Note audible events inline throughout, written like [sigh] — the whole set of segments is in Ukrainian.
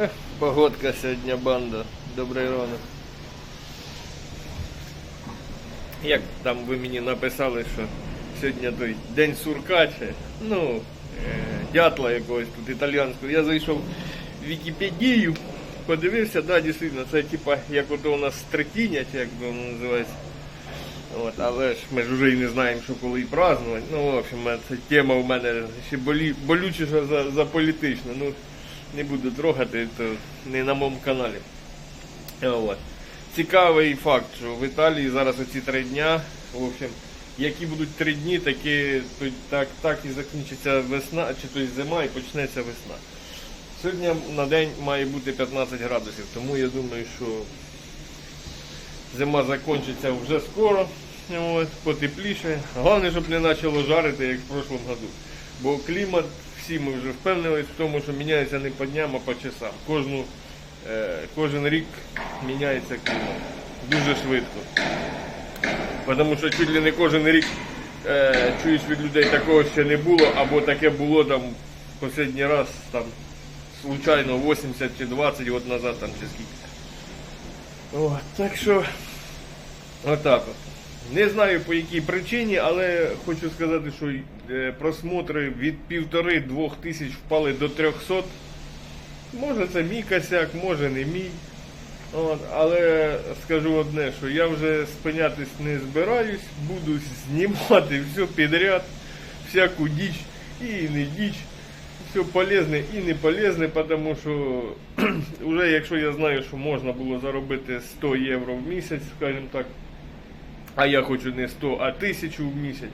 Ех, Погодка сьогодні банда. Добрий ранок. Як там ви мені написали, що сьогодні той день сурка чи, ну, е, дятла якогось тут італіянського. Я зайшов в Вікіпедію, подивився, да, дійсно, це типа як ото у нас третіння, чи як воно називається. От, але ж ми ж вже і не знаємо, що коли і празднувати. Ну, в общем, ця тема у мене ще болі, болючіша за, за політичну. Ну, не буду трогати, то не на моєму каналі. От. Цікавий факт, що в Італії зараз оці три дня, в общем, які будуть три дні, такі, так, так і закінчиться весна, чи то зима і почнеться весна. Сьогодні на день має бути 15 градусів, тому я думаю, що зима закінчиться вже скоро, от, потепліше. Головне, щоб не почало жарити, як в прошлом году. Бо клімат, всі ми вже впевнились в тому, що міняється не по дням, а по часам. Кожну, е, кожен рік міняється клімат. Дуже швидко. Тому що чуть ли не кожен рік е, чуєш від людей такого ще не було, або таке було там останній раз там случайно 80 чи 20 років назад там чи скільки. О, так що отак от. Не знаю по якій причині, але хочу сказати, що е, просмотри від півтори-двох тисяч впали до 300. Може це мій косяк, може не мій. От, але скажу одне, що я вже спинятись не збираюсь, буду знімати [laughs] все підряд, всяку діч і не діч, все полезне і не полезне, тому що [clears throat] вже якщо я знаю, що можна було заробити 100 євро в місяць, скажімо так, а я хочу не 100, а 1000 в місяць.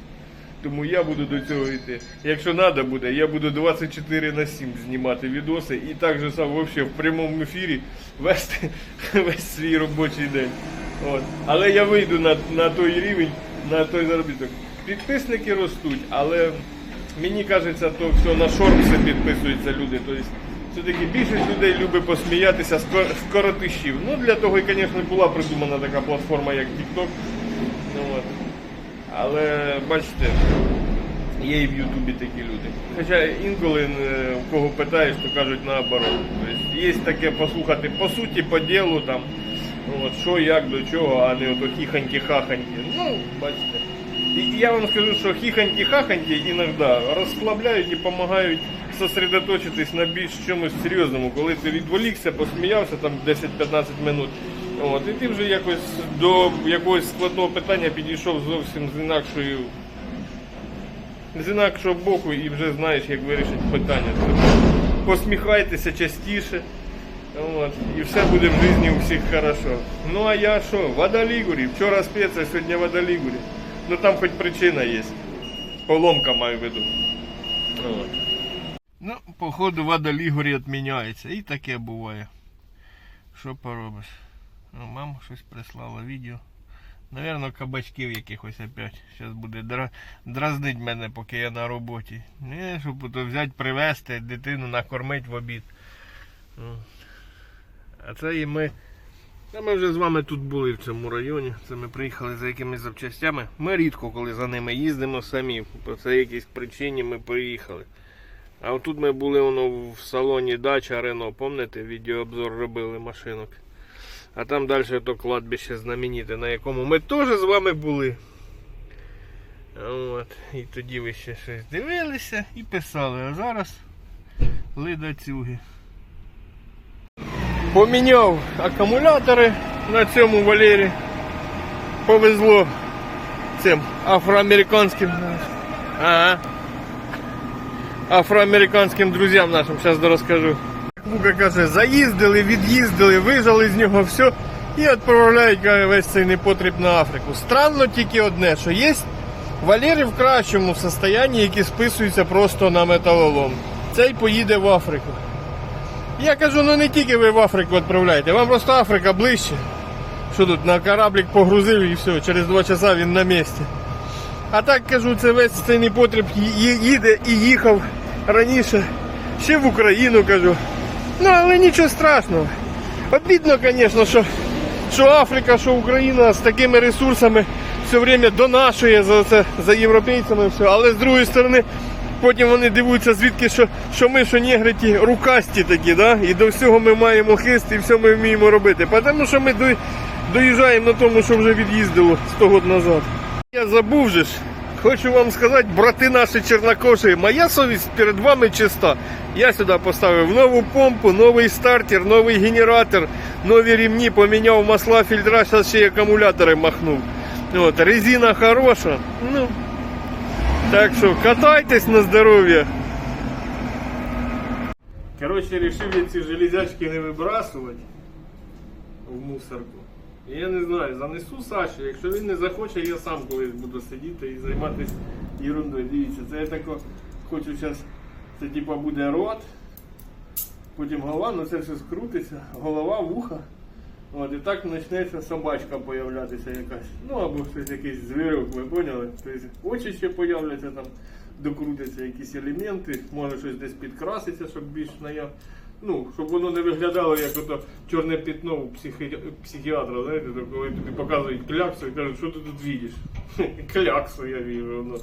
Тому я буду до цього йти. Якщо треба буде, я буду 24 на 7 знімати відоси і так же само вообще в прямому ефірі вести [laughs] весь свій робочий день. От. Але я вийду на, на той рівень, на той заробіток. Підписники ростуть, але мені кажеться, то все на шорти підписуються люди. Тобто, все-таки більшість людей любить посміятися з коротишів. Ну для того і, звісно, була придумана така платформа, як TikTok. Але бачите, є і в Ютубі такі люди. Хоча інколи е, в кого питаєш, то кажуть наоборот. Тобто є таке послухати по суті, по ділу, там, от, що, як, до чого, а не ото хіханьки-хаханьки. Ну, бачите. І я вам скажу, що хіханьки-хаханьки іноді розслабляють і допомагають сосредоточитись на більш чомусь серйозному, коли ти відволікся, посміявся там 10-15 минут. От, і ти вже якось до якогось складного питання підійшов зовсім з інакшою з інакшого боку і вже знаєш, як вирішити питання. Тому посміхайтеся частіше. От, і все буде в житті у всіх хорошо. Ну а я що? Вода Лігурі. Вчора спеція, сьогодні вода Лігурі. Ну там хоч причина є. Поломка маю в виду. От. Ну, походу вода Лігурі відміняється. І таке буває. Що поробиш? Ну, мама щось прислала відео. Наверно, кабачків якихось опять. Зараз буде дра... дразнить мене, поки я на роботі. Не, щоб ото взяти, привезти, дитину накормити в обід. Ну. А це і ми. Та ми вже з вами тут були в цьому районі. Це ми приїхали за якимись запчастями. Ми рідко, коли за ними їздимо самі. По це якійсь причині ми приїхали. А отут ми були воно в салоні дача Рено, пам'ятаєте, відеообзор робили машинок. А там далі то кладбище знамените, на якому ми теж з вами були. От. І тоді ви ще щось дивилися і писали, а зараз лидацюги. Поміняв акумулятори на цьому Валері. Повезло цим афроамериканським. Ага. Афроамериканським друзям нашим, зараз розкажу. Бука каже, заїздили, від'їздили, вижали з нього все і відправляють весь цей непотріб на Африку. Странно тільки одне, що є Валери в кращому стані, які списуються просто на металолом. Цей поїде в Африку. Я кажу, ну не тільки ви в Африку відправляєте, вам просто Африка ближче. Що тут на кораблік погрузив і все, через два часа він на місці. А так кажу, це весь цей непотріб їде і їхав раніше ще в Україну кажу. Ну, але нічого страшного. Обідно, звісно, що, що Африка, що Україна з такими ресурсами все время донашує за це за європейцями. Все. Але з другої сторони, потім вони дивуються, звідки що, що ми, що негри ті рукасті такі, да? і до всього ми маємо хист і все ми вміємо робити. Тому що ми до, доїжджаємо на тому, що вже від'їздило 100 років назад. Я забув же ж. Хочу вам сказати, брати наші чернокоші, моя совість перед вами чиста. Я сюди поставив нову помпу, новий стартер, новий генератор, нові ремні, поміняв масла, фільтра, зараз ще й акумулятори махнув. От, резина хороша. Ну, так що катайтесь на здоров'я. Коротше, вирішив я ці железячки не вибрасувати в мусорку. Я не знаю, занесу Саші, якщо він не захоче, я сам колись буду сидіти і займатися ерундою. Дивіться, це я тако хочу зараз, це типа буде рот, потім голова, ну це все скрутиться, голова, вуха. От, і так почнеться собачка появлятися якась. Ну або щось якийсь звірок, ви поняли? Тобто очі ще появляться там, докрутяться якісь елементи, може щось десь підкраситься, щоб більш наяв. Ну, щоб воно не виглядало як ото чорне пятно у психі... психіатра, знаєте, то коли тобі показують кляксу і кажуть, що ти тут видиш? [laughs] Кляксу я вижу. Ну.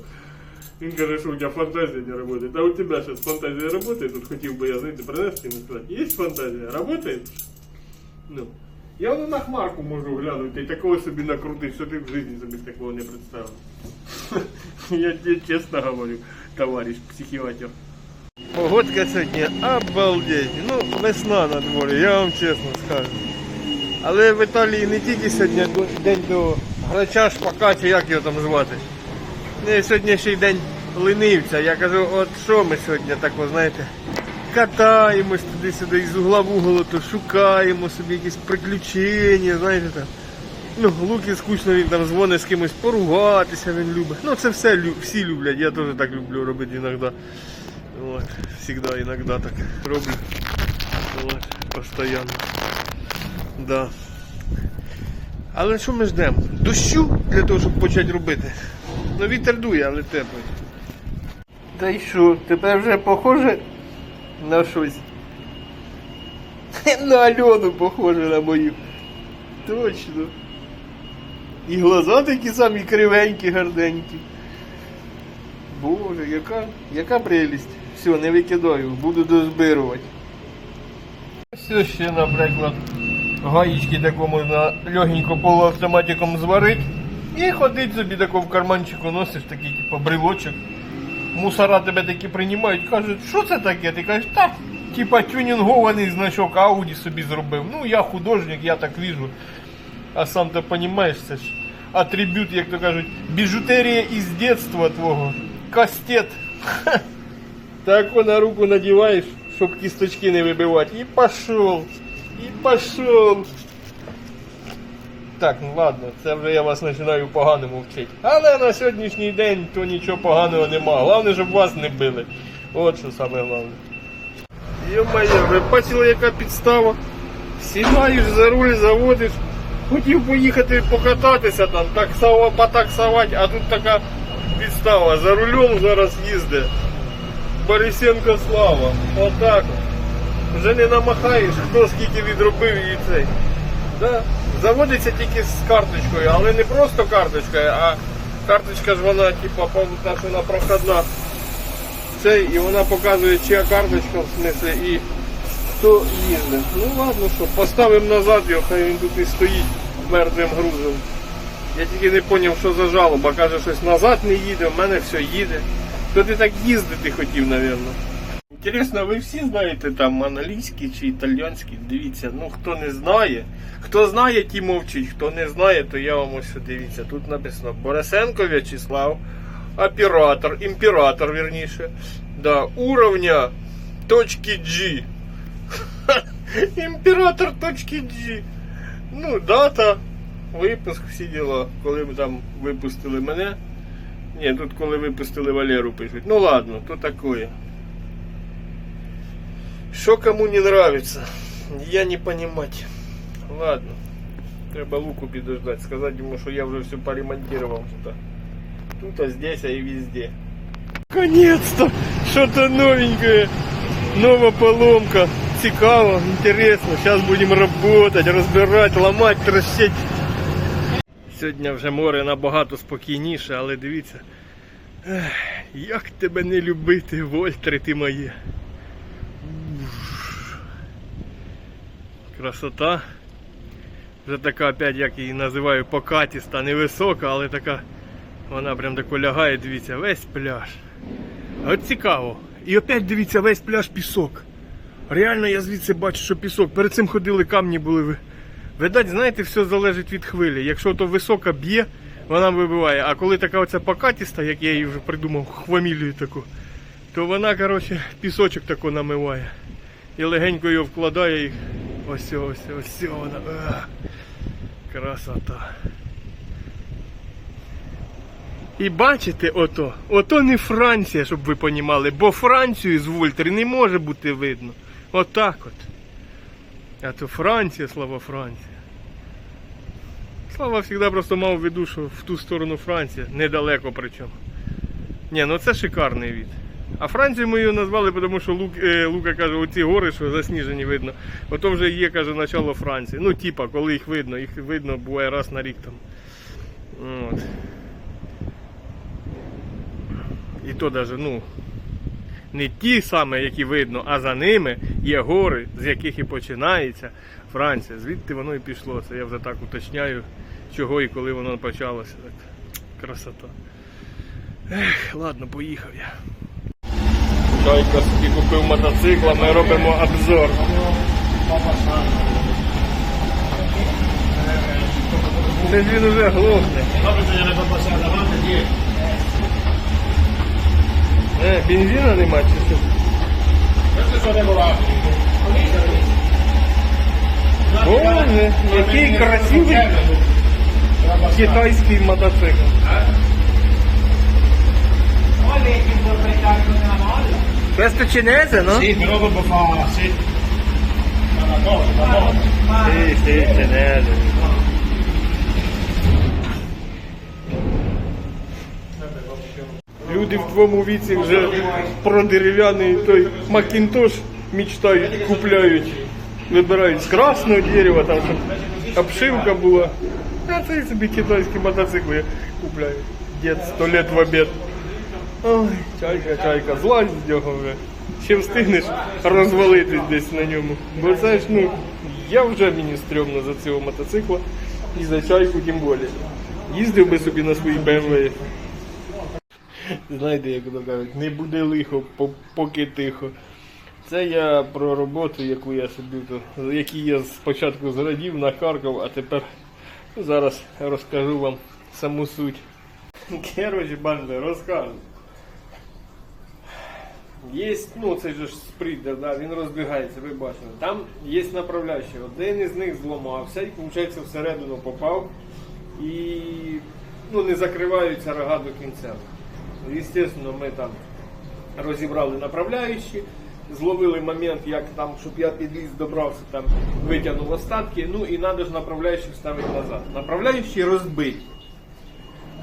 Він каже, що у тебе фантазія не працює. Та у тебе зараз фантазія працює, тут хотів би я, знаєте, принести і сказати, є фантазія, працює? Ну. Я воно на хмарку можу глянути і такого собі накрутити, що ти в житті собі такого не представив. [laughs] Я тебе чесно говорю, товариш психіатр. Погодка сьогодні обалдеть. Ну, весна на дворі, я вам чесно скажу. Але в Італії не тільки сьогодні день до грача шпака, чи як його там звати. Не, сьогодні ще й день ленивця. Я кажу, от що ми сьогодні так, ви знаєте, катаємось туди-сюди із угла в угол, то шукаємо собі якісь приключення, знаєте там. Ну, Луки скучно, він там дзвонить з кимось поругатися, він любить. Ну це все всі люблять, я теж так люблю робити іноді. Вот, всегда, иногда так роблю. Вот, постоянно. Да. Але що ми ждемо? Дощу для того, щоб почати робити. Ну вітер дує, але теплий. Та й що, тепер вже похоже на щось. На Альону похоже на мою. Точно. І глаза такі самі кривенькі, гарненькі. Боже, яка, яка прелість. Все, не викидаю, буду дозбирувати. Все ще, наприклад, гаїчки таку можна легенько полуавтоматиком зварити. І ходить собі тако в карманчику носиш такий типу брелочок. Мусора тебе такі приймають, кажуть, що це таке? Ти кажеш, так, типа тюнінгований значок Ауді собі зробив. Ну я художник, я так вижу. А сам то розумієш, це ж атрибют, як то кажуть, біжутерія із дитинства твого. Кастет. [laughs] Так на руку надіваєш, щоб кісточки не вибивати. І пішов. І пішов. Так, ну ладно, це вже я вас починаю поганому вчити. Але на сьогоднішній день то нічого поганого нема. Головне, щоб вас не били. От що саме головне. Йо-моє, ви бачили, яка підстава? Сідаєш за руль, заводиш. Хотів поїхати покататися там, так само потаксувати, а тут така підстава. За рулем зараз їздить. Борисенко Слава. Отак. от. Вже не намахаєш, хто скільки відробив і цей. Да. Заводиться тільки з карточкою, але не просто карточкою, а карточка ж вона, типа, та, що вона проходна. Цей, і вона показує, чия карточка в смысле і хто їздить. Ну ладно, що, поставимо назад його, хай він тут і стоїть мертвим грузом. Я тільки не зрозумів, що за жалоба. Каже, щось назад не їде, в мене все їде. То ти так їздити хотів, напевно. Інтересно, ви всі знаєте там англійський чи італійський? Дивіться, ну хто не знає. Хто знає, ті мовчить. Хто не знає, то я вам ось дивіться. Тут написано Борисенко В'ячеслав, оператор, імператор, вірніше. Да, уровня точки G. [laughs] Імператор точки G. Ну, дата, випуск, всі діла. Коли там випустили мене. Ні, тут коли випустили Валеру пишуть. Ну ладно, то такое. Що кому не нравится, я не понимать. Ладно. Треба луку підождать, сказати йому, що я вже все поремонтировал тут. Тут, а здесь, а и везде. Наконец-то! Что-то новенькое. Новая поломка. Цікаво, интересно. Сейчас будем работать, разбирать, ломать, трощить. Сьогодні вже море набагато спокійніше, але дивіться. Як тебе не любити, Вольтри ти моє. Красота. Вже така опять, як її називаю, покатіста, невисока, але така. Вона прям тако лягає, дивіться, весь пляж. От цікаво. І опять дивіться, весь пляж пісок. Реально я звідси бачу, що пісок. Перед цим ходили камні були. Ви- Видать, знаєте, все залежить від хвилі. Якщо то висока б'є, вона вибиває. А коли така оця покатіста, як я її вже придумав, хвамілію таку, то вона, коротше, пісочок тако намиває. І легенько його вкладає і ось ось ось вона. Красота. І бачите, ото, ото не Франція, щоб ви понімали, бо Францію з Вольтери не може бути видно. Отак от. А то Франція, слава Франція. Слава завжди просто мав в виду, що в ту сторону Франція, недалеко причому. Ні, ну це шикарний від. А Францію ми її назвали, тому що Лук, е, Лука каже, оці гори, що засніжені видно, ото вже є, каже, начало Франції. Ну, типа, коли їх видно, їх видно буває раз на рік там. От. І то даже, ну, не ті саме, які видно, а за ними є гори, з яких і починається Франція. Звідти воно і пішло. Це я вже так уточняю, чого і коли воно почалося. Так. Красота. Ех, ладно, поїхав я. Чайка собі купив мотоцикла, ми робимо обзор. Це ж він уже глохне. Е, бензина нема чи що? Боже, який красивий китайський мотоцикл. Questo cinese, no? Sì, però dopo fa... Sì. Ma la cosa, la cosa. Sì, sì, cinese. Люди в твоєму віці вже про дерев'яний той Макінтош мечтають, купляють, вибирають з красного дерева, там щоб обшивка була. А це собі китайські мотоцикли купляють. Дід сто лет в обід. Ой, чайка, чайка, злазь з нього вже. Ще встигнеш розвалитись десь на ньому. Бо це ж, ну, я вже мені стрьомно за цього мотоцикла і за чайку тим більше. Їздив би собі на своїй BMW. Знаєте, як то кажуть, не буде лихо, поки тихо. Це я про роботу, яку я собі то, які я спочатку зрадів, накаркав, а тепер зараз розкажу вам саму суть. Короче, банда, розкажу. Є, ну це ж спринтер, да, він розбігається, ви бачили. Там є направляючі. Один із них зламався і, виходить, всередину попав і ну, не закриваються рога до кінця. Звісно, ми там розібрали направляючі, зловили момент, як там, щоб я підліз, добрався, там витягнув остатки, ну і треба ж направляючі вставити назад. Направляючі розбиті.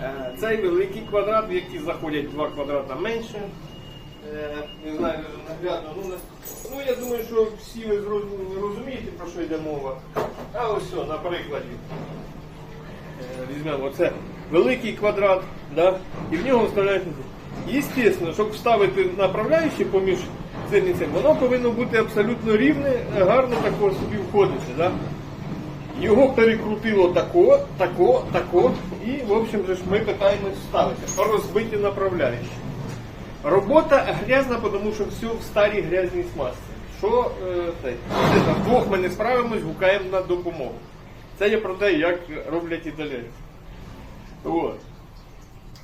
Е, Цей великий квадрат, в який заходять два квадрата менше. Е, Не знаю, наглядно. Ну, ну я думаю, що всі ви розумієте, про що йде мова. А ось все, на прикладі. Е, Візьмемо оце великий квадрат, да? і в нього вставляють. Єстественно, щоб вставити направляючі поміж цим воно повинно бути абсолютно рівне, е, гарно тако собі входити. Да? Його перекрутило тако, тако, тако, і в общем же ми питаємось вставити. Розбиті направляючі. Робота грязна, тому що все в старій грязній смазці. Що е, Вдвох ми не справимось, гукаємо на допомогу. Це є про те, як роблять італійці. От.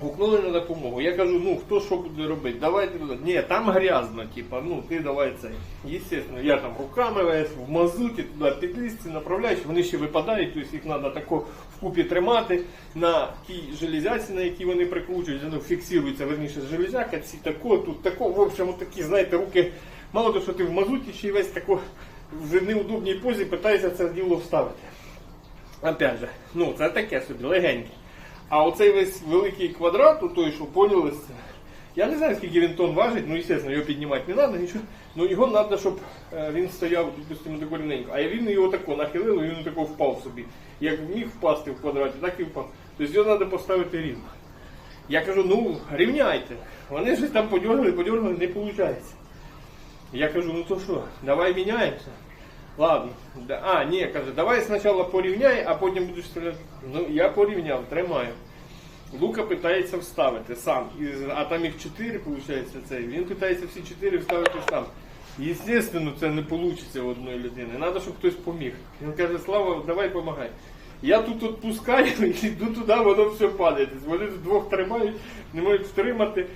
Гукнули на допомогу. Я кажу, ну хто що буде робити? Давайте туди. Ні, там грязно, типа, ну ти давай це. Естественно, я там руками весь, в мазуті, туди підлізці направляєш, вони ще випадають, тобто їх треба тако вкупі тримати на тій железяці, на якій вони прикручують, воно фіксується, верніше железяка, ці тако, тут тако, в общем, такі, знаєте, руки. Мало того, що ти в мазуті, ще й весь тако в неудобній позі питаєшся це діло вставити. Опять же, ну це таке собі, легеньке. А оцей весь великий квадрат, у той, що поняли, я не знаю, скільки він тонн важить, ну, звісно, його піднімати не треба, нічого. Ну його треба, щоб е, він стояв, допустимо, тако рівненько. А він його тако нахилив, і він тако впав собі. Як міг впасти в квадраті, так і впав. Тобто його треба поставити рівно. Я кажу, ну, рівняйте. Вони ж там подергали, подергали, не виходить. Я кажу, ну то що, давай міняємося. Ладно. Да- А, ні, каже, давай спочатку порівняй, а потім будеш стріляти. Ну, я порівняв, тримаю. Лука питається вставити сам. А там їх чотири, виходить, цей. Він питається всі чотири вставити сам. Естественно, це не вийде у одної людини. Треба, щоб хтось поміг. Він каже, Слава, давай помагай. Я тут відпускаю [laughs] і йду туди, воно все падає. Вони двох тримають, не можуть втримати.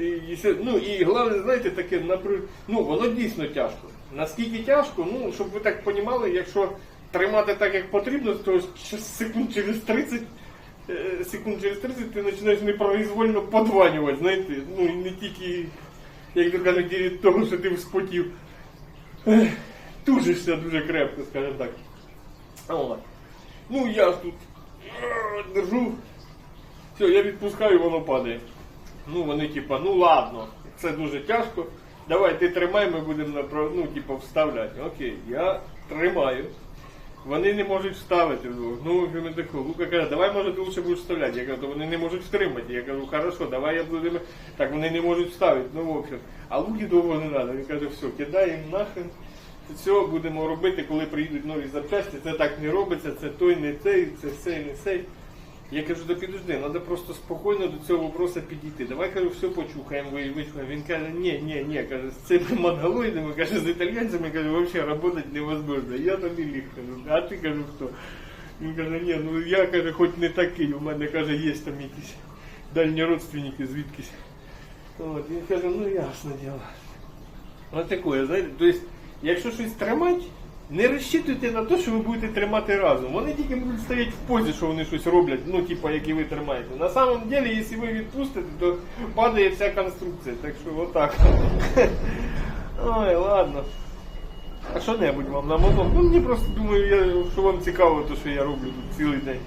І, і, ну, і головне, знаєте, таке, напри- ну, воно дійсно тяжко. Наскільки тяжко, ну, щоб ви так розуміли, якщо тримати так, як потрібно, то секунд через 30 е, секунд через 30 ти починаєш непроизвольно подванювати, знаєте, ну і не тільки, як то кажуть, від того, що ти вспотів. Тужишся дуже крепко, скажімо так. От. Ну я ж тут е, держу. Все, я відпускаю, воно падає. Ну вони типа, ну ладно, це дуже тяжко. Давай ти тримай, ми будемо направ... ну, типа, вставляти. Окей, я тримаю. Вони не можуть вставити. Ну, общем, тако. Лука каже, давай може ти лучше будеш вставляти. Я кажу, то вони не можуть втримати. Я кажу, хорошо, давай я буду. Так вони не можуть вставити. Ну, в общем. А Луки довго не треба. Він каже, все, кидай їм нахрен. Все будемо робити, коли приїдуть нові запчасті. Це так не робиться, це той, не цей, це цей, не цей. Я кажу, да підожди, треба просто спокійно до цього вопроса підійти. Давай кажу, все почухаємо, ви- вичухаємо. Він каже, ні, ні, ні, каже, з цими монголоїдами, каже, з італійцями, каже, взагалі працювати невозможно. Я тобі ліг кажу, а ти кажу, хто? Він каже, ні, ну я каже, хоч не такий, у мене каже, є там якісь дальні родственники звідкись. От, він каже, ну ясно діло. Ось таке, знаєте, тобто, якщо щось тримати, не розчитуйте на те, що ви будете тримати разом. Вони тільки будуть стояти в позі, що вони щось роблять, ну, типу, як і ви тримаєте. На самом деле, якщо ви відпустите, то падає вся конструкція. Так що отак. [laughs] Ой, ладно. А що небудь вам на мотор? Ну мені просто думаю, я, що вам цікаво, те, що я роблю тут цілий день.